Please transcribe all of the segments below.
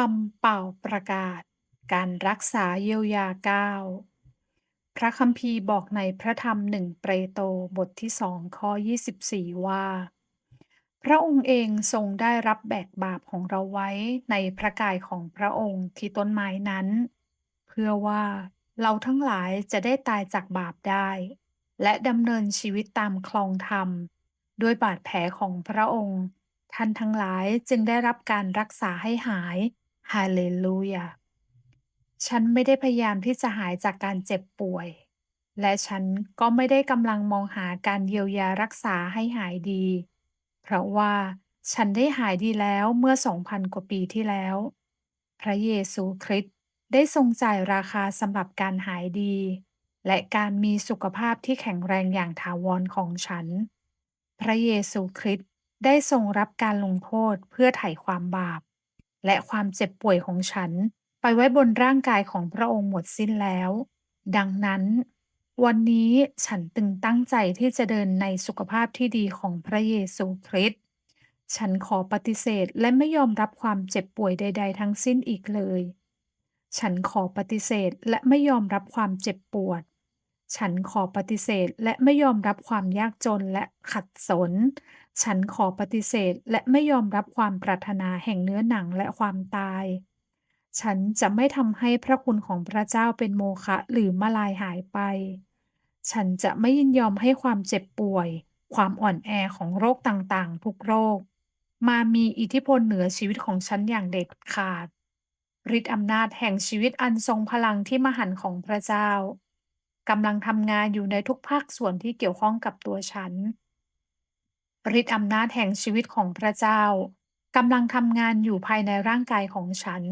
คำเป่าประกาศ การรักษาเยียวยาเก้าพระคัมภีร์บอกในพระธรรมหนึ่งเปรโตบทที่สองข้อ 24 ว่า พระองค์เองทรงได้รับแบกบาปของเราไว้ในพระกายของพระองค์ที่ต้นไม้นั้น เพื่อว่าเราทั้งหลายจะได้ตายจากบาปได้ และดำเนินชีวิตตามคลองธรรม ด้วยบาดแผลของพระองค์ ท่านทั้งหลายจึงได้รับการรักษาให้หาย ฮาเลลูยา ฉันไม่ได้พยายามที่จะหายจากการเจ็บป่วย และฉันก็ไม่ได้กำลังมองหาการเยียวยารักษาให้หายดี เพราะว่าฉันได้หายดีแล้วเมื่อสองพันกว่าปีที่แล้ว พระเยซูคริสต์ได้ทรงจ่ายราคาสำหรับการหายดี และการมีสุขภาพที่แข็งแรงอย่างถาวรของฉัน พระเยซูคริสต์ได้ทรงรับการลงโทษเพื่อไถ่ความบาป และความเจ็บป่วยของฉัน ไปไว้บนร่างกายของพระองค์หมดสิ้นแล้ว ดังนั้น วันนี้ฉันตึงตั้งใจที่จะเดินในสุขภาพที่ดีของพระเยซูคริสต์ฉันขอปฏิเสธและไม่ยอมรับความเจ็บป่วยใด ๆ ทั้งสิ้นอีกเลย ฉันขอปฏิเสธและไม่ยอมรับความเจ็บปวด ฉันขอปฏิเสธและไม่ยอมรับความยากจนและขัดสน ฉันขอปฏิเสธและไม่ยอมรับความปรารถนาแห่งเนื้อหนังและความตาย ฉันจะไม่ทำให้พระคุณของพระเจ้าเป็นโมฆะหรือมาลายหายไป ฉันจะไม่ยินยอมให้ความเจ็บป่วย ความอ่อนแอของโรคต่างๆ ทุกโรค มามีอิทธิพลเหนือชีวิตของฉันอย่างเด็ดขาดฤทธิ์อำนาจแห่งชีวิตอันทรงพลังที่มหันของพระเจ้า กำลังทำงานอยู่ในทุกภาคส่วนที่เกี่ยวข้องกับตัวฉัน ฤทธิ์อำนาจแห่งชีวิตของพระเจ้ากำลังทำงานอยู่ภายในร่างกายของฉัน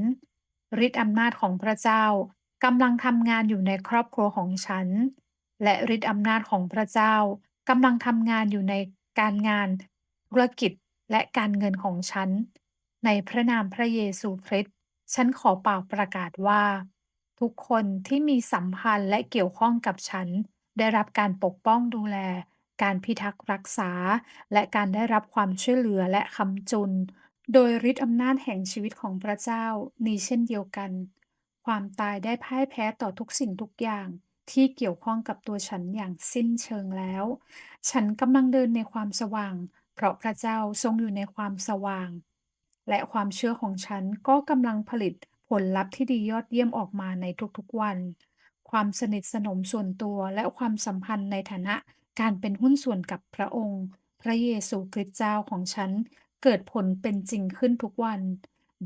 ฤทธิ์อำนาจของพระเจ้ากำลังทำงานอยู่ในครอบครัวของฉัน และฤทธิ์อำนาจของพระเจ้ากำลังทำงานอยู่ในการงาน ธุรกิจและการเงินของฉัน ในพระนามพระเยซูคริสต์ฉันขอเป่าประกาศว่า ทุกคนที่มีสัมพันธ์และเกี่ยวข้องกับฉัน ได้รับการปกป้องดูแล การพิทักษ์รักษา และการได้รับความช่วยเหลือและคำจุน โดยฤทธิอำนาจแห่งชีวิตของพระเจ้านี้เช่นเดียวกัน ความตายได้พ่ายแพ้ต่อทุกสิ่งทุกอย่าง ที่เกี่ยวข้องกับตัวฉันอย่างสิ้นเชิงแล้ว ฉันกำลังเดินในความสว่าง เพราะพระเจ้าทรงอยู่ในความสว่าง และความเชื่อของฉันก็กำลังผลิต ผลลัพธ์ที่ดียอดเยี่ยมออกมาในทุกๆวัน ความสนิทสนมส่วนตัวและความสัมพันธ์ในฐานะการเป็นหุ้นส่วนกับพระองค์ พระเยซูคริสต์เจ้าของฉัน เกิดผลเป็นจริงขึ้นทุกวัน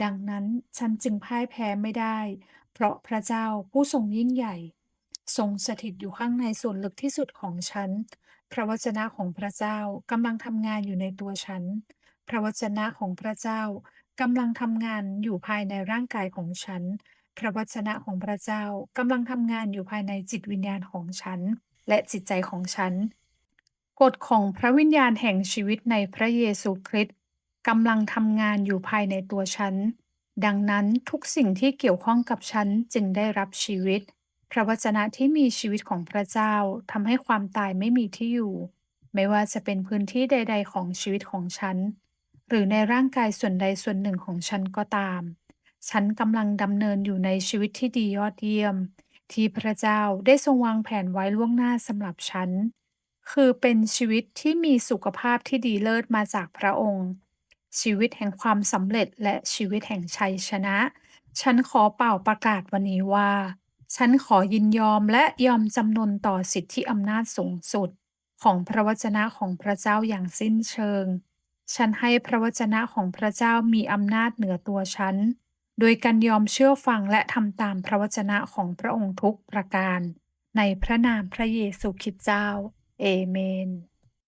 ดังนั้นฉันจึงพ่ายแพ้ไม่ได้ เพราะพระเจ้าผู้ทรงยิ่งใหญ่ ทรงสถิตอยู่ข้างในส่วนลึกที่สุดของฉัน พระวจนะของพระเจ้ากำลังทำงานอยู่ในตัวฉัน พระวจนะของพระเจ้า กำลังทำงานอยู่ภายในร่างกายของฉัน พระวจนะของพระเจ้ากำลังทำงานอยู่ภายในจิตวิญญาณของฉัน และจิตใจของฉัน กฎของพระวิญญาณแห่งชีวิตในพระเยซูคริสต์กำลังทำงานอยู่ภายในตัวฉัน ดังนั้นทุกสิ่งที่เกี่ยวข้องกับฉันจึงได้รับชีวิต พระวจนะที่มีชีวิตของพระเจ้าทำให้ความตายไม่มีที่อยู่ ไม่ว่าจะเป็นพื้นที่ใด ๆ ของชีวิตของฉัน หรือในร่างกายส่วนใดส่วนหนึ่งของฉันก็ตาม ฉันกำลังดำเนินอยู่ในชีวิตที่ดียอดเยี่ยม ที่พระเจ้าได้ทรงวางแผนไว้ล่วงหน้าสำหรับฉัน คือเป็นชีวิตที่มีสุขภาพที่ดีเลิศมาจากพระองค์ ชีวิตแห่งความสำเร็จและชีวิตแห่งชัยชนะ ฉันขอเป่าประกาศวันนี้ว่า ฉันขอยินยอมและยอมจำนนต่อสิทธิอำนาจสูงสุด ของพระวจนะของพระเจ้าอย่างสิ้นเชิง ฉันให้พระวจนะของพระเจ้ามีอำนาจเหนือตัวฉัน โดยการยอมเชื่อฟังและทำตามพระวจนะของพระองค์ทุกประการ ในพระนามพระเยซูคริสต์เจ้า เอเมน